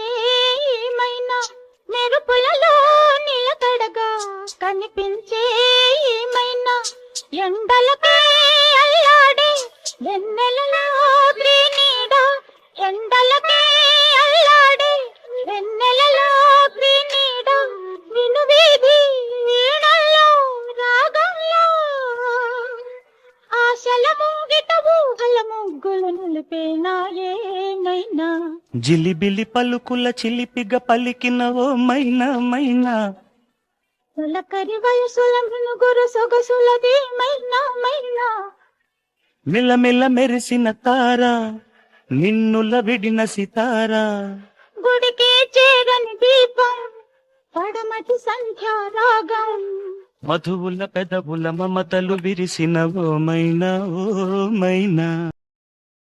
ఏమైనా మెరుపులలో నిలకడగా కనిపించే ఏమైనా ఎండలకే అల్లాడే వెన్నెలలో నీడ ఎండలకే అల్లాడే వెన్నెలలో నీడ వినువీధి వీణల్లో రాగంలో ఆశల ముంగిట ఊహల ముగ్గులు నిలిపేనాయే జిలిబిలి పలుకుల చిలిపిగ పలికిన ఓ మైనా మైనా. తొలకరి వయసుల మునుగురు సొగసులది మైనా మైనా. మిలమిల మెరిసిన తార నిన్నుల విడిన సితారా. గుడికే చేరని దీపం పడమటి సంధ్యా రాగం. మధువుల పెదవుల మమతలు విరిసిన ఓ మైనా ఓ మైనా.